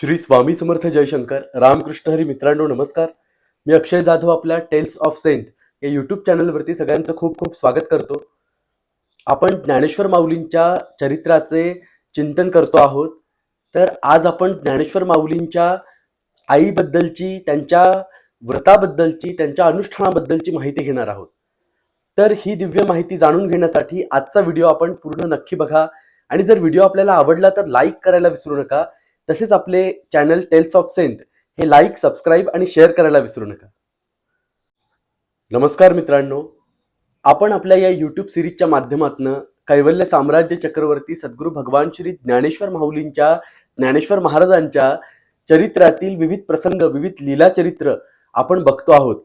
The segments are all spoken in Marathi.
श्री स्वामी समर्थ जयशंकर रामकृष्ण हरी मित्रांनो नमस्कार. मी अक्षय जाधव आपल्या टेल्स ऑफ सेंट या यूट्यूब चॅनलवरती सगळ्यांचं खूप खूप स्वागत करतो. आपण ज्ञानेश्वर माऊलींच्या चरित्राचे चिंतन करतो आहोत. तर आज आपण ज्ञानेश्वर माऊलींच्या आईबद्दलची त्यांच्या व्रताबद्दलची त्यांच्या अनुष्ठानाबद्दलची माहिती घेणार आहोत. तर ही दिव्य माहिती जाणून घेण्यासाठी आजचा व्हिडिओ आपण पूर्ण नक्की बघा. आणि जर व्हिडिओ आपल्याला आवडला तर लाईक करायला विसरू नका. तसेच आपले चॅनल टेल्स ऑफ सेंट हे लाईक सबस्क्राईब आणि शेअर करायला विसरू नका. नमस्कार मित्रांनो. आपण आपल्या या यूट्यूब सिरीजच्या माध्यमातून कैवल्य साम्राज्य चक्रवर्ती सद्गुरू भगवान श्री ज्ञानेश्वर माऊलींच्या ज्ञानेश्वर महाराजांच्या चरित्रातील विविध प्रसंग विविध लीला चरित्र आपण बघतो आहोत.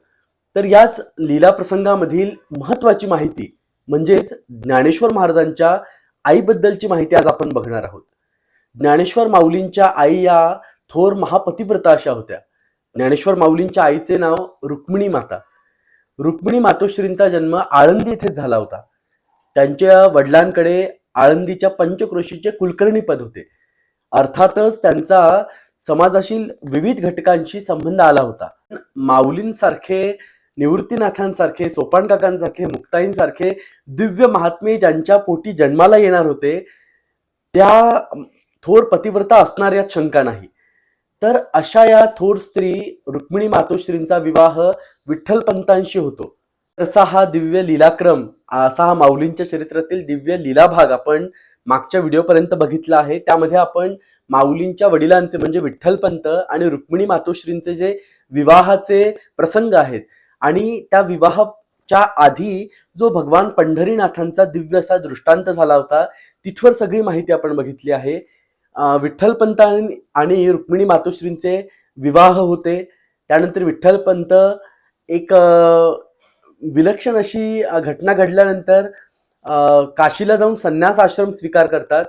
तर याच लीला प्रसंगामधील महत्वाची माहिती म्हणजेच ज्ञानेश्वर महाराजांच्या आईबद्दलची माहिती आज आपण बघणार आहोत. ज्ञानेश्वर माऊलींच्या आई या थोर महापतिव्रता अशा होत्या. ज्ञानेश्वर माऊलींच्या आईचे नाव रुक्मिणी माता. रुक्मिणी मातोश्रींचा जन्म आळंदी येथेच झाला होता. त्यांच्या वडिलांकडे आळंदीच्या पंचक्रोशीचे कुलकर्णी पद होते. अर्थातच त्यांचा समाजाशील विविध घटकांशी संबंध आला होता. माऊलींसारखे निवृत्तीनाथांसारखे सोपानकाकांसारखे मुक्ताईंसारखे दिव्य महात्मे ज्यांच्या पोटी जन्माला येणार होते त्या थोर पतिव्रता असणाऱ्यात शंका नाही. तर अशा या थोर स्त्री रुक्मिणी मातोश्रींचा विवाह विठ्ठलपंतांशी होतो. तसा हा दिव्य लीलाक्रम असा हा माऊलींच्या चरित्रातील दिव्य लीला भाग आपण मागच्या व्हिडिओपर्यंत बघितला आहे. त्यामध्ये आपण माऊलींच्या वडिलांचे म्हणजे विठ्ठलपंत आणि रुक्मिणी मातोश्रींचे जे विवाहाचे प्रसंग आहेत आणि त्या विवाहाच्या आधी जो भगवान पंढरीनाथांचा दिव्य असा दृष्टांत झाला होता तिथवर सगळी माहिती आपण बघितली आहे. विठ्ठलपंत आणि- रुक्मिणी मातोश्रींचे विवाह होते. त्यानंतर विठ्ठलपंत एक विलक्षण अशी घटना घडल्यानंतर काशीला जाऊन संन्यास आश्रम स्वीकार करतात.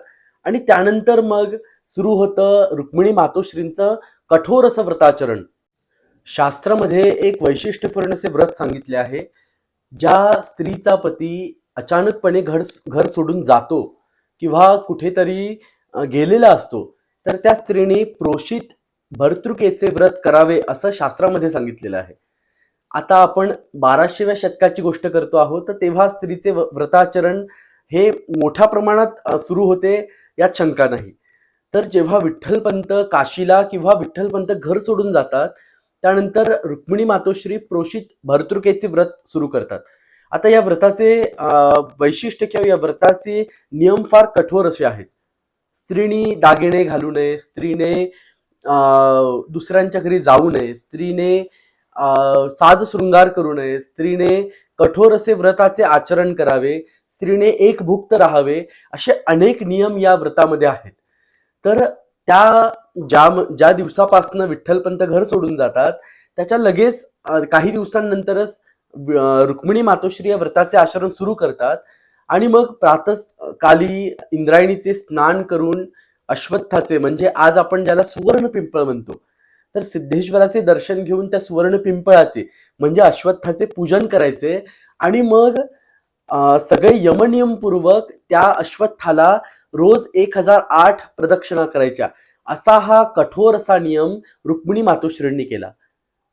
आणि त्यानंतर मग सुरू होतं रुक्मिणी मातोश्रींचं कठोर असं व्रताचरण. शास्त्रामध्ये एक वैशिष्ट्यपूर्ण असे व्रत सांगितले आहे ज्या स्त्रीचा पती अचानकपणे घर घर सोडून जातो किंवा कुठेतरी गेलेला असतो. तर त्या स्त्रीने प्रोषित भर्तृकेचे व्रत करावे असं शास्त्रामध्ये सांगितलेलं आहे. आता आपण बाराशेव्या शतकाची गोष्ट करतो आहोत तर तेव्हा स्त्रीचे व- व्रताचरण हे मोठ्या प्रमाणात सुरू होते यात शंका नाही. तर जेव्हा विठ्ठलपंत काशीला किंवा विठ्ठलपंत घर सोडून जातात त्यानंतर रुक्मिणी मातोश्री प्रोषित भर्तृकेचे व्रत सुरू करतात. आता या व्रताचे वैशिष्ट्य किंवा या व्रताचे नियम फार कठोर असे आहेत. स्त्रीनी दागिने घालू नये स्त्रीने दुसऱ्यांच्या घरी जाऊ नये स्त्रीने साज शृंगार करू नये स्त्रीने कठोर असे व्रताचे आचरण करावे स्त्रीने एक भुक्त राहावे असे अनेक नियम या व्रतामध्ये आहेत. तर त्या ज्या ज्या दिवसापासनं विठ्ठलपंत घर सोडून जातात त्याच्या लगेच काही दिवसांनंतरच रुक्मिणी मातोश्री या व्रताचे आचरण सुरू करतात. आणि मग प्रातःकाली इंद्रायणीचे स्नान करून अश्वत्थाचे म्हणजे आज आपण ज्याला सुवर्ण पिंपळ म्हणतो तर सिद्धेश्वराचे दर्शन घेऊन त्या सुवर्ण पिंपळाचे म्हणजे अश्वत्थाचे पूजन करायचे. आणि मग सगळे यमनियमपूर्वक त्या अश्वत्थाला रोज एक हजार आठ प्रदक्षिणा करायच्या. असा हा कठोर असा नियम रुक्मिणी मातोश्रींनी केला.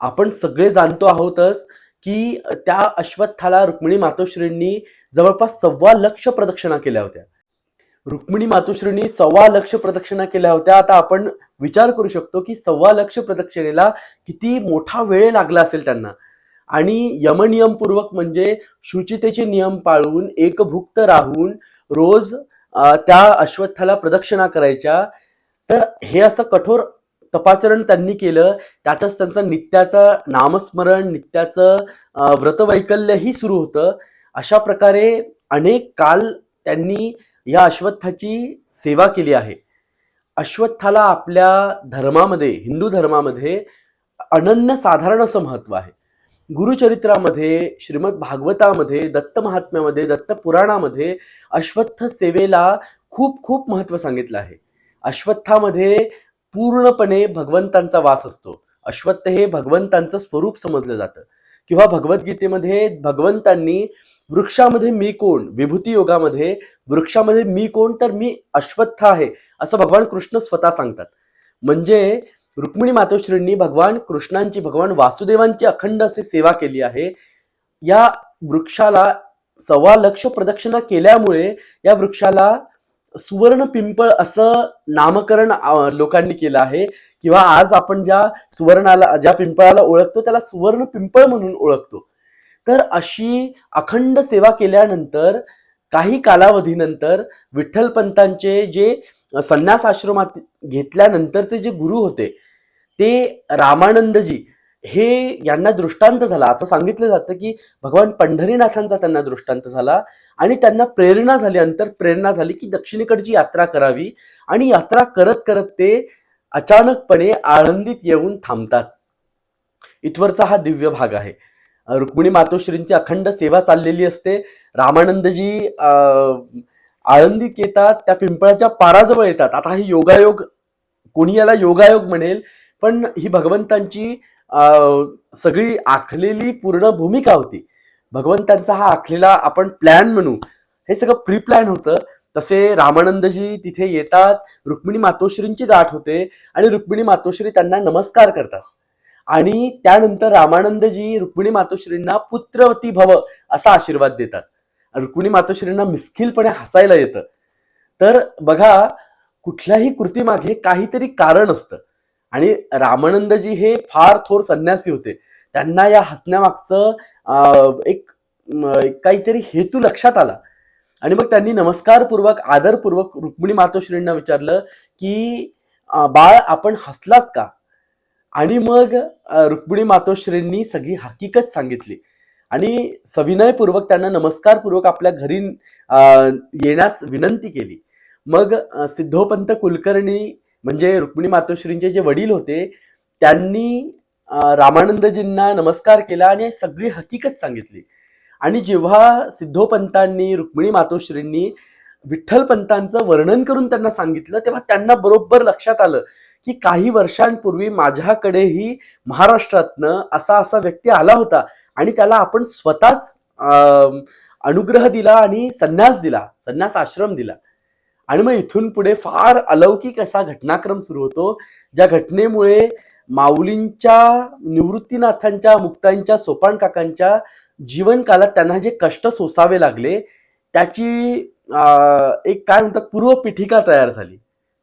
आपण सगळे जाणतो आहोतच की त्या अश्वत्थाला रुक्मिणी मातोश्रींनी जवळपास सव्वा लक्ष प्रदक्षिणा केल्या होत्या. रुक्मिणी मातोश्रींनी सव्वा लक्ष प्रदक्षिणा केल्या होत्या. आता आपण विचार करू शकतो की सव्वा लक्ष प्रदक्षिणेला किती मोठा वेळ लागला असेल त्यांना. आणि यमनियमपूर्वक म्हणजे शुचितेचे नियम पाळून एकभुक्त राहून रोज त्या अश्वत्थाला प्रदक्षिणा करायच्या. तर हे असं कठोर तपाचरण त्यांनी केलं. त्यातच त्यांचं नित्याचं नामस्मरण नित्याचं व्रतवैकल्यही सुरू होतं. अशा प्रकारे अनेक काल त्यांनी या अश्वत्थाची सेवा केली आहे. अश्वत्थाला आपल्या धर्मामध्ये हिंदू धर्मामध्ये अनन्य साधारण असं महत्त्व आहे. गुरुचरित्रामध्ये श्रीमद भागवतामध्ये दत्त महात्म्यामध्ये दत्त पुराणामध्ये अश्वत्थ सेवेला खूप खूप महत्त्व सांगितलं आहे. अश्वत्थामध्ये पूर्णपणे भगवंतांचा वास असतो. अश्वत्थ हे भगवंतांचं स्वरूप समजलं जातं. किंवा भगवद्गीतेमध्ये भगवंतांनी वृक्षामध्ये मी कोण? विभूती योगामध्ये वृक्षामध्ये मी कोण? तर मी अश्वत्थ आहे असं भगवान कृष्ण स्वतः सांगतात. म्हणजे रुक्मिणी मातोश्रींनी भगवान कृष्णांची भगवान वासुदेवांची अखंड अशी सेवा केली आहे. या वृक्षाला सव्वा लक्ष प्रदक्षिणा केल्यामुळे या वृक्षाला सुवर्ण पिंपळ असं नामकरण लोकांनी केलं आहे. किंवा आज आपण ज्या सुवर्णाला ज्या पिंपळाला ओळखतो त्याला सुवर्ण पिंपळ म्हणून ओळखतो. तर अशी अखंड सेवा केल्यानंतर काही कालावधीनंतर विठ्ठलपंतांचे जे संन्यास आश्रमात घेतल्यानंतरचे जे गुरु होते ते रामानंदजी हे यांना दृष्टांत झाला. असं सांगितलं जातं की भगवान पंढरीनाथांचा त्यांना दृष्टांत झाला आणि त्यांना प्रेरणा झाली अंतर प्रेरणा झाली की दक्षिणेकडची यात्रा करावी आणि यात्रा करत करत ते अचानकपणे आळंदीत येऊन थांबतात. इथवरचा हा दिव्य भाग आहे. रुक्मिणी मातोश्रींची अखंड सेवा चाललेली असते. रामानंदजी आळंदीत येतात त्या पिंपळाच्या पाराजवळ येतात. आता ही योगायोग कोणी याला योगायोग म्हणेल पण ही भगवंतांची सगळी आखलेली पूर्ण भूमिका होती. भगवंतांचा हा आखलेला आपण प्लॅन म्हणू. हे सगळं प्री प्लॅन होतं. तसे रामानंदजी तिथे येतात. रुक्मिणी मातोश्रींची गाठ होते आणि रुक्मिणी मातोश्री त्यांना नमस्कार करतात. आणि त्यानंतर रामानंदजी रुक्मिणी मातोश्रींना पुत्रवती भव असा आशीर्वाद देतात. रुक्मिणी मातोश्रींना मिस्किलपणे हसायला येतं. तर बघा कुठल्याही कृतीमागे काहीतरी कारण असतं. आणि रामानंदजी हे फार थोर संन्यासी होते. त्यांना या हसण्यामागचं एक काहीतरी हेतू लक्षात आला. आणि मग त्यांनी नमस्कारपूर्वक आदरपूर्वक रुक्मिणी मातोश्रींना विचारलं की बाळ आपण हसलात का? आणि मग रुक्मिणी मातोश्रींनी सगळी हकीकत सांगितली. आणि सविनयपूर्वक त्यांना नमस्कारपूर्वक आपल्या घरी येण्यास विनंती केली. मग सिद्धोपंत कुलकर्णी म्हणजे रुक्मिणी मातोश्रींचे जे वडील होते त्यांनी रामानंदजींना नमस्कार केला आणि सगळी हकीकत सांगितली. आणि जेव्हा सिद्धोपंतांनी रुक्मिणी मातोश्रींनी विठ्ठलपंतांचं वर्णन करून त्यांना सांगितलं तेव्हा त्यांना बरोबर लक्षात आलं की काही वर्षांपूर्वी माझ्याकडेही महाराष्ट्रातनं असा असा व्यक्ती आला होता आणि त्याला आपण स्वतःच अनुग्रह दिला आणि संन्यास दिला संन्यास आश्रम दिला. आणि मग इथून पुढे फार अलौकिक असा घटनाक्रम सुरू होतो ज्या घटनेमुळे माऊलींच्या निवृत्तीनाथांच्या मुक्तांच्या सोपान काकांच्या जीवनकालात त्यांना जे कष्ट सोसावे लागले त्याची एक काय म्हणतात पूर्वपीठिका तयार झाली.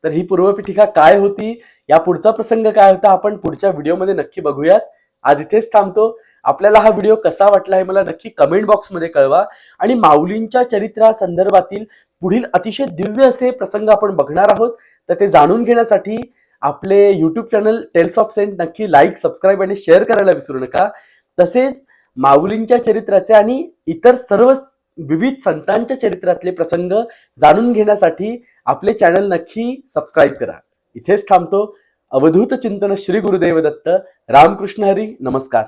तर ही पूर्वपीठिका काय होती या पुढचा प्रसंग काय होता आपण पुढच्या व्हिडिओमध्ये नक्की बघूयात. आज इथेच थांबतो. आपल्याला हा व्हिडिओ कसा वाटला हे मला नक्की कमेंट बॉक्समध्ये कळवा. आणि माऊलींच्या चरित्रा संदर्भातील पुढील अतिशय दिव्य असे प्रसंग आपण बघणार आहोत. तर ते जाणून घेण्यासाठी आपले YouTube channel tales of saint नक्की लाईक सबस्क्राईब आणि शेअर करायला विसरू नका. तसेच माऊलींच्या चरित्राचे आणि इतर सर्व विविध संतांच्या चरित्रातले प्रसंग जाणून घेण्यासाठी आपले चॅनल नक्की सबस्क्राईब करा. इथेच थांबतो. अवधूत चिंतन श्री गुरुदेव दत्त रामकृष्ण हरी नमस्कार